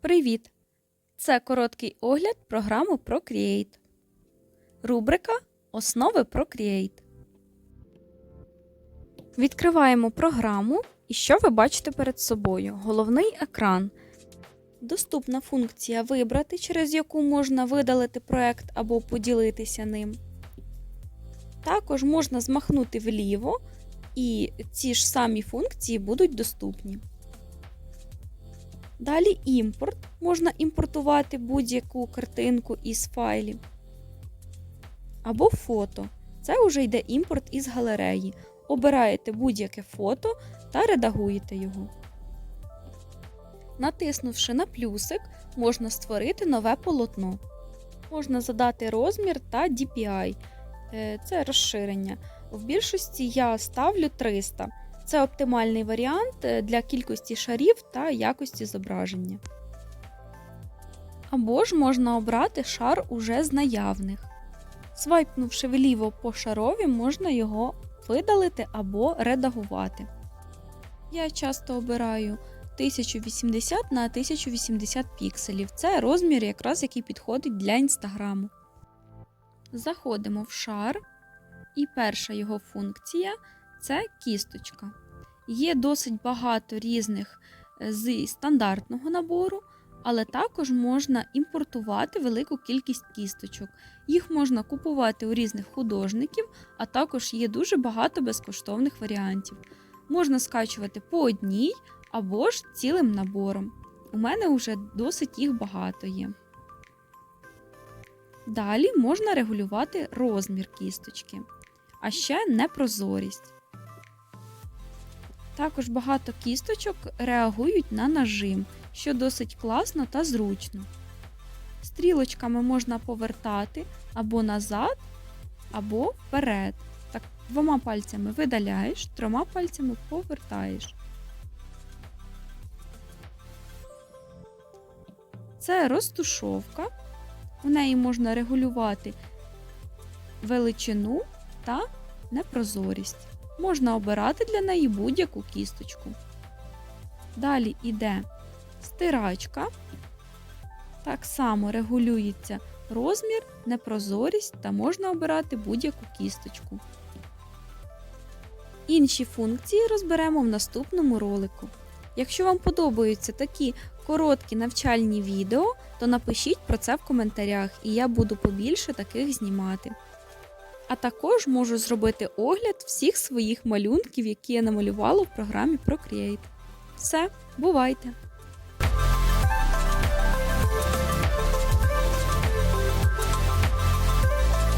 Привіт! Це короткий огляд програми Procreate. Рубрика Основи Procreate. Відкриваємо програму. І що ви бачите перед собою? Головний екран. Доступна функція Вибрати, через яку можна видалити проект або поділитися ним. Також можна змахнути вліво, і ці ж самі функції будуть доступні. Далі імпорт. Можна імпортувати будь-яку картинку із файлів. Або фото. Це вже йде імпорт із галереї. Обираєте будь-яке фото та редагуєте його. Натиснувши на плюсик, можна створити нове полотно. Можна задати розмір та DPI. Е, Це розширення. В більшості я ставлю 300. Це оптимальний варіант е, для кількості шарів та якості зображення. Або ж можна обрати шар уже з наявних. Свайпнувши вліво по шарові, можна його видалити або редагувати. Я часто обираю 1080 на 1080 пікселів. Це розмір, якраз який підходить для інстаграму. Заходимо в шар, і перша його функція це кісточка. Є досить багато різних е, з стандартного набору, але також можна імпортувати велику кількість кісточок. Їх можна купувати у різних художників, а також є дуже багато безкоштовних варіантів. Можна скачувати по одній або ж цілим набором. У мене вже досить їх багато є. Далі можна регулювати розмір кісточки, а ще непрозорість. Також багато кісточок реагують на нажим, що досить класно та зручно. Стрілочками можна повертати або назад, або вперед. Так, двома пальцями видаляєш, трьома пальцями повертаєш. Це розтушовка. У неї можна регулювати величину та непрозорість. Можна обирати для неї будь-яку кісточку. Далі йде стирачка. Так само регулюється розмір, непрозорість та можна обирати будь-яку кісточку. Інші функції розберемо в наступному ролику. Якщо вам подобаються такі короткі навчальні відео, то напишіть про це в коментарях, і я буду побільше таких знімати. А також можу зробити огляд всіх своїх малюнків, які я намалювала в програмі Procreate. Все, бувайте!